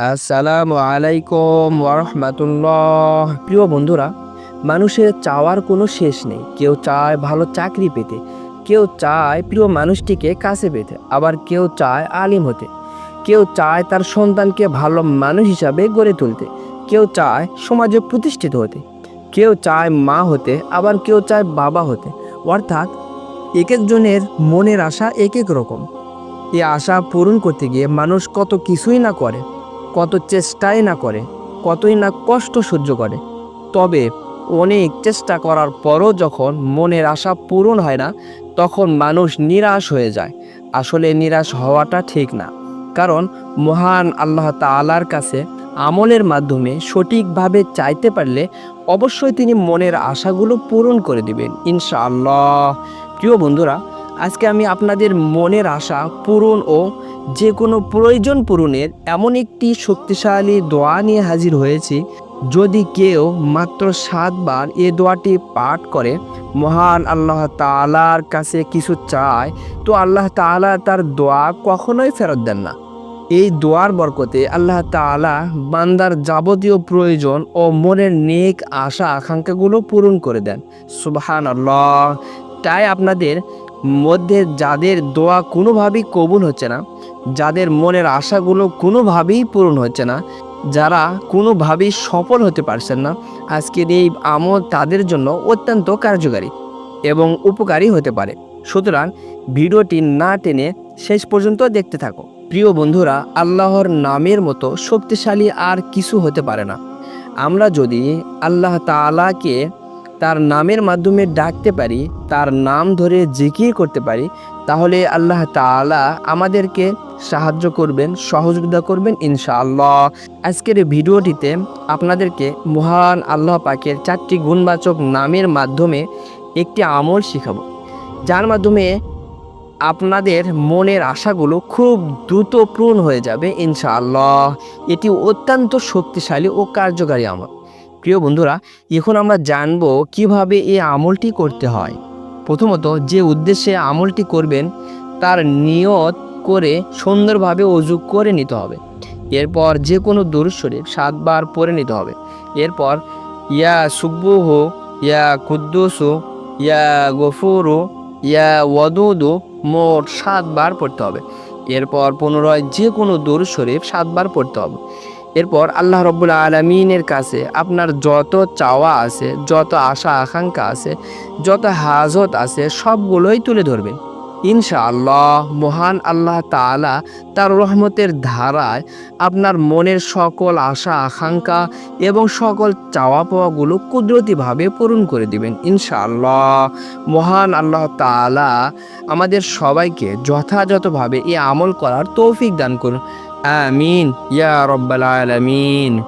আসসালামু আলাইকুম ওরহমাতুল্লাহ প্রিয় বন্ধুরা, মানুষের চাওয়ার কোনো শেষ নেই। কেউ চায় ভালো চাকরি পেতে, কেউ চায় প্রিয় মানুষটিকে কাছে পেতে, আবার কেউ চায় আলিম হতে। কেউ চায় তার সন্তানকে ভালো মানুষ হিসাবে গড়ে তুলতে, কেউ চায় সমাজে প্রতিষ্ঠিত হতে। কেউ চায় মা হতে, আবার কেউ চায় বাবা হতে। অর্থাৎ এক একজনের মনের আশা এক এক রকম। এই আশা পূরণ করতে গিয়ে মানুষ কত কিছুই না করে। কত চেষ্টাই না করে, কতই না কষ্ট সহ্য করে। তবে অনেক চেষ্টা করার পরও যখন মনের আশা পূরণ হয় না, তখন মানুষ নিরাশ হয়ে যায়। আসলে নিরাশ হওয়াটা ঠিক না। কারণ মহান আল্লাহ তালার কাছে আমলের মাধ্যমে সঠিকভাবে চাইতে পারলে অবশ্যই তিনি মনের আশাগুলো পূরণ করে দিবেন, ইনশাআল্লাহ। প্রিয় বন্ধুরা আজকে আমি আপনাদের মনের আশা পূরণ ও যে কোনো প্রয়োজন পূরণের এমন একটি শক্তিশালী দোয়া নিয়ে হাজির হয়েছি। যদি কেউ মাত্র সাতবার এ দোয়াটি পাঠ করে, মহান আল্লাহ তালার কাছে কিছু চায়, তো আল্লাহ তাআলা তার দোয়া কখনোই ফেরত দেন না। এই দোয়ার বরকতে আল্লাহ তাআলা বান্দার যাবতীয় প্রয়োজন ও মনের নেক আশা আকাঙ্ক্ষাগুলো পূরণ করে দেন। সুবাহান আল্লাহ তাই আপনাদের মধ্যে যাদের দোয়া কোনোভাবেই কবুল হচ্ছে না, যাদের মনের আশাগুলো কোনোভাবেই পূরণ হচ্ছে না, যারা কোনোভাবেই সফল হতে পারছেন না, আজকের এই আমল তাদের জন্য অত্যন্ত কার্যকারী এবং উপকারী হতে পারে। সুতরাং ভিডিওটি না টেনে শেষ পর্যন্ত দেখতে থাকো। প্রিয় বন্ধুরা, আল্লাহর নামের মতো শক্তিশালী আর কিছু হতে পারে না। আমরা যদি আল্লাহ তাআলাকে তার নামের মাধ্যমে ডাকতে পারি, তার নাম ধরে জিকির করতে পারি, তাহলে আল্লাহ তাআলা আমাদেরকে সাহায্য করবেন, সহযোগিতা করবেন ইনশাআল্লাহ। আজকের ভিডিওটিতে আপনাদেরকে মহান আল্লাহ পাকের চারটি গুণবাচক নামের মাধ্যমে একটি আমল শিখাবো। যার মাধ্যমে আপনাদের মনের আশাগুলো খুব দ্রুত পূরণ হয়ে যাবে ইনশাআল্লাহ। এটি অত্যন্ত শক্তিশালী ও কার্যকারী আমল। প্রিয় বন্ধুরা, এখন আমরা জানব কীভাবে এই আমলটি করতে হয়। প্রথমত, যে উদ্দেশ্যে আমলটি করবেন, তার নিয়ত করে সুন্দরভাবে অজু করে নিতে হবে। এরপর যে কোনো দরুদ শরীফ সাতবার পরে নিতে হবে। এরপর, ইয়া সুব্বুহু ইয়া কুদ্দুসু, ইয়া গফুরু, ইয়া ওয়াদুদু মোট সাতবার পড়তে হবে। এরপর পুনরায় যে কোনো দরুদ শরীফ সাতবার পড়তে হবে। এরপর আল্লাহ রব্বুল আলমিনের কাছে আপনার যত চাওয়া আছে, যত আশা আকাঙ্ক্ষা আছে, যত হাজত আছে, সবগুলোই তুলে ধরবেন। ইনশাআল্লাহ মহান আল্লাহ তাআলা তার রহমতের ধারায় আপনার মনের সকল আশা আকাঙ্ক্ষা এবং সকল চাওয়া পাওয়াগুলো কুদরতিভাবে পূরণ করে দিবেন। ইনশাআল্লাহ মহান আল্লাহ তাআলা আমাদের সবাইকে যথাযথভাবে এই আমল করার তৌফিক দান করুন। آمين. يا رب العالمين.